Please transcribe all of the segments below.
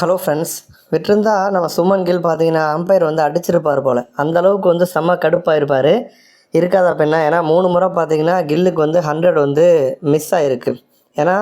Hello friends விட்டுருந்தா நம்ம Suman kill பார்த்தீங்கன்னா அம்பையர் வந்து அடிச்சிருப்பார் போல். அந்த அளவுக்கு வந்து செம்ம கடுப்பாக இருப்பார் இருக்காதா பெண்ணா? ஏன்னா மூணு முறை பார்த்தீங்கன்னா கில்லுக்கு வந்து ஹண்ட்ரட் வந்து மிஸ் ஆகிருக்கு ஏன்னா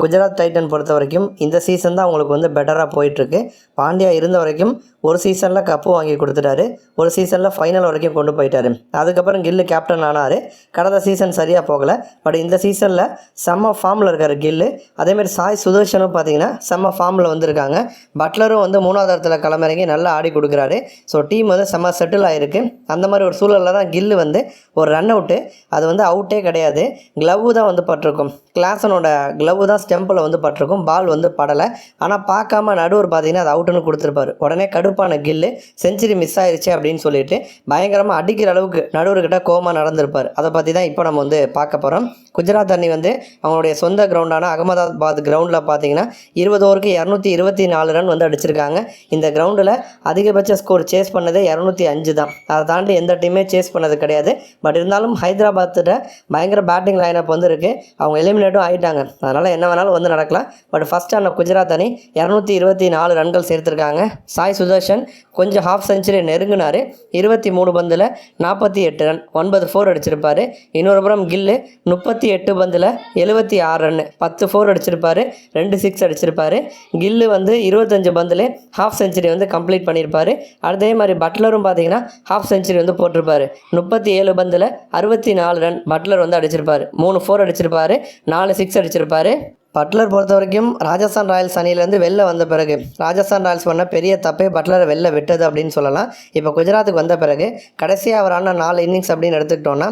குஜராத் டைட்டன் பொறுத்த வரைக்கும் இந்த சீசன் தான் அவங்களுக்கு வந்து பெட்டராக போயிட்டுருக்கு. பாண்டியா இருந்த வரைக்கும் ஒரு சீசனில் கப்பு வாங்கி கொடுத்துட்டாரு. ஒரு சீசனில் ஃபைனல் வரைக்கும் கொண்டு போயிட்டாரு. அதுக்கப்புறம் கில்லு கேப்டன் ஆனார். கடந்த சீசன் சரியாக போகலை. பட் இந்த சீசனில் செம்ம ஃபார்மில் இருக்கார் கில்லு. அதேமாதிரி சாய் சுதர்ஷனும் பார்த்தீங்கன்னா செம்ம ஃபார்மில் வந்திருக்காங்க. பட்லரும் வந்து மூணாவது இடத்துல களமிறங்கி நல்லா ஆடி கொடுக்குறாரு. ஸோ டீம் வந்து செம்ம செட்டில் ஆகிருக்கு அந்த மாதிரி ஒரு சூழலில் தான் கில்லு வந்து ஒரு ரன் அவுட்டு அது வந்து அவுட்டே கிடையாது. க்ளவ் தான் வந்து பட்டிருக்கும். கிளாஸனோட க்ளவ் தான் ஸ்டெம்பில் வந்து பட்டிருக்கும். பால் வந்து படலை. ஆனால் பார்க்காம நடுவர் பார்த்தீங்கன்னா அது அவுட்டுன்னு கொடுத்துருப்பாரு. உடனே கடுப்பான கில்லு செஞ்சுரி மிஸ் ஆயிடுச்சு அப்படின்னு சொல்லிட்டு பயங்கரமாக அடிக்கிற அளவுக்கு நடுவர்கிட்ட கோமா நடந்திருப்பார். அதை பற்றி தான் இப்போ நம்ம வந்து பார்க்க போகிறோம் குஜராத் அணி வந்து அவங்களுடைய சொந்த கிரவுண்டான அகமதாபாத் கிரவுண்டில் பார்த்தீங்கன்னா இருபது ஓவருக்கு இரநூத்தி இருபத்தி நாலு ரன் வந்து அடிச்சிருக்காங்க. இந்த கிரவுண்டில் அதிகபட்ச ஸ்கோர் சேஸ் பண்ணதே இரநூத்தி அஞ்சு தான். அதை தாண்டி எந்த டீமே சேஸ் பண்ணது கிடையாது. பட் இருந்தாலும் ஹைதராபாத்திட்ட பயங்கர பேட்டிங் லைனப் வந்து இருக்குது அவங்க எலிமினேட்டும் ஆகிட்டாங்க அதனால் என்ன வேணாலும் வந்து நடக்கலாம். பட் ஃபஸ்ட் ஆன குஜராத் அணி இரநூத்தி இருபத்தி நாலு ரன்கள் சேர்த்துருக்காங்க. சாய் சுதர்ஷன் கொஞ்சம் ஹாஃப் செஞ்சுரி நெருங்கினார். இருபத்தி மூணு பந்தில் நாற்பத்தி எட்டு ரன் ஒன்பது ஃபோர் அடிச்சிருப்பாரு. இன்னொரு புறம் கில்லு முப்பத்தி எட்டு பந்தில் எழுபத்தி ஆறு ரன் பத்து ஃபோர் அடிச்சிருப்பாரு. ரெண்டு சிக்ஸ் அடிச்சிருப்பாரு. கில்லு வந்து இருபத்தஞ்சு பந்தில் ஹாஃப் செஞ்சுரி வந்து கம்ப்ளீட் பண்ணியிருப்பாரு அதே மாதிரி பட்லரும் பார்த்தீங்கன்னா ஹாஃப் செஞ்சுரி வந்து போட்டிருப்பாரு. முப்பத்தி ஏழு பந்தில் அறுபத்தி நாலு ரன் பட்லர் வந்து அடிச்சிருப்பாரு. மூணு ஃபோர் அடிச்சிருப்பாரு. நாலு சிக்ஸ் அடிச்சிருப்பாரு. பட்லர் பொறுத்த வரைக்கும் ராஜஸ்தான் ராயல்ஸ் அணியிலேருந்து வெளில வந்த பிறகு ராஜஸ்தான் ராயல்ஸ் பண்ண பெரிய தப்பே பட்லரை வெளில விட்டது அப்படின்னு சொல்லலாம். இப்போ குஜராத்துக்கு வந்த பிறகு கடைசியாக அவரான நாலு இன்னிங்ஸ் அப்படின்னு எடுத்துக்கிட்டோன்னா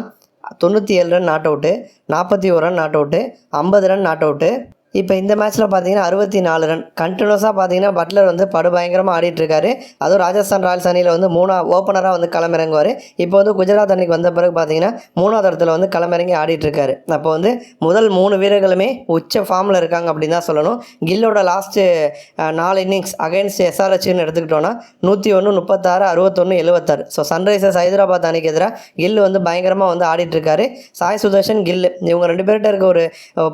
தொண்ணூற்றி ஏழு ரன் நாட் அவுட்டு நாற்பத்தி ஒரு ரன் நாட் அவுட்டு ஐம்பது ரன் நாட் அவுட்டு இப்போ இந்த மேட்ச்சில் பார்த்தீங்கன்னா அறுபத்தி நாலு ரன் கண்டினியூஸாக பார்த்தீங்கன்னா பட்லர் வந்து படுபயங்கரமாக ஆடிட்டுருக்காரு அதுவும் ராஜஸ்தான் ராயல்ஸ் அணியில் வந்து மூணா ஓப்பனராக வந்து களமிறங்குவார். இப்போ வந்து குஜராத் அணிக்கு வந்த பிறகு பார்த்தீங்கன்னா மூணாவது இடத்துல வந்து களமிறங்கி ஆடிட்டுருக்காரு அப்போ வந்து முதல் மூணு வீரர்களுமே உச்ச ஃபார்மில் இருக்காங்க அப்படின்னு தான் சொல்லணும். கில்லோட லாஸ்ட்டு நாலு இன்னிங்ஸ் அகைன்ஸ்ட் எஸ்ஆர்ஹெச்னு எடுத்துக்கிட்டோன்னா நூற்றி ஒன்று முப்பத்தாறு அறுபத்தொன்று எழுபத்தாறு ஸோ சன்ரைசர்ஸ் ஹைதராபாத் அணிக்கு எதிராக கில் வந்து பயங்கரமாக வந்து ஆடிட்டுருக்காரு சாய் சுதர்ஷன் கில்லு. இவங்க ரெண்டு பேர்கிட்ட இருக்க ஒரு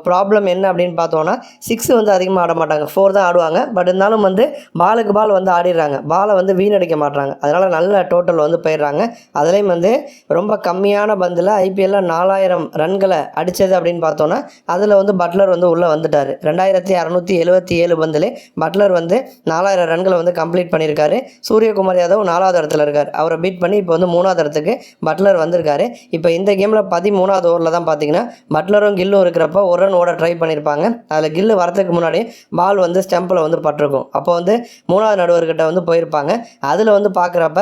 ப்ராப்ளம் என்ன அப்படின்னு பார்த்தோன்னா சிக்ஸ் வந்து அதிகமாக ஆட மாட்டாங்க. ஃபோர் தான் ஆடுவாங்க. பட் இருந்தாலும் வந்து பாலுக்கு பால் வந்து ஆடிடுறாங்க. பாலை வந்து வீணடிக்க மாட்டுறாங்க அதனால் நல்ல டோட்டல் வந்து போயிடுறாங்க. அதுலேயும் வந்து ரொம்ப கம்மியான பந்தில் ஐபிஎல்லில் நாலாயிரம் ரன்களை அடித்தது அப்படின்னு பார்த்தோன்னா அதில் வந்து பட்லர் வந்து உள்ளே வந்துட்டார். ரெண்டாயிரத்தி அறநூற்றி எழுபத்தி ஏழு பந்திலே பட்லர் வந்து நாலாயிரம் ரன்களை வந்து கம்ப்ளீட் பண்ணியிருக்காரு. சூரியகுமார் யாதவ் நாலாவது இடத்துல இருக்கார். அவரை பீட் பண்ணி இப்போ வந்து மூணாவது இடத்துக்கு பட்லர் வந்திருக்காரு. இப்போ இந்த கேமில் பதிமூணாவது ஓவரில் தான் பார்த்தீங்கன்னா பட்லரும் கில்லும் இருக்கிறப்ப ஒரு ரன் ஓட ட்ரை பண்ணியிருப்பாங்க. அதில் கில்லு வரதுக்கு முன்னாடி பால் வந்து ஸ்டெம்பில் வந்து பட்டிருக்கும். அப்போ வந்து மூணாவது நடுவர்கிட்ட வந்து போயிருப்பாங்க. அதில் வந்து பார்க்குறப்ப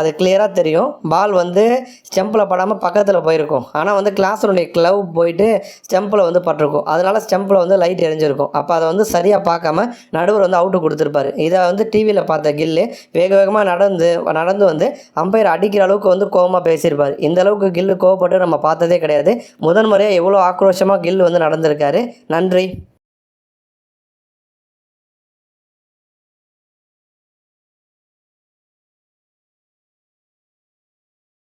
அது கிளியராக தெரியும். பால் வந்து ஸ்டெம்பில் படாமல் பக்கத்தில் போயிருக்கும். ஆனால் வந்து கிளாஸனுடைய க்ளவ் போயிட்டு ஸ்டெம்பில் வந்து பட்டிருக்கும். அதனால் ஸ்டெம்பில் வந்து லைட் எரிஞ்சிருக்கும். அப்போ அதை வந்து சரியாக பார்க்காம நடுவர் வந்து அவுட்டு கொடுத்துருப்பாரு. இதை வந்து டிவியில் பார்த்த கில்லு வேக வேகமாக நடந்து நடந்து வந்து அம்பையர் அடிக்கிற அளவுக்கு வந்து கோவமாக பேசியிருப்பார். இந்த அளவுக்கு கில்லு கோவப்பட்டு நம்ம பார்த்ததே கிடையாது. முதன் முறையாக எவ்வளோ ஆக்ரோஷமாக கில் வந்து நடந்திருக்காரு. நன்றி.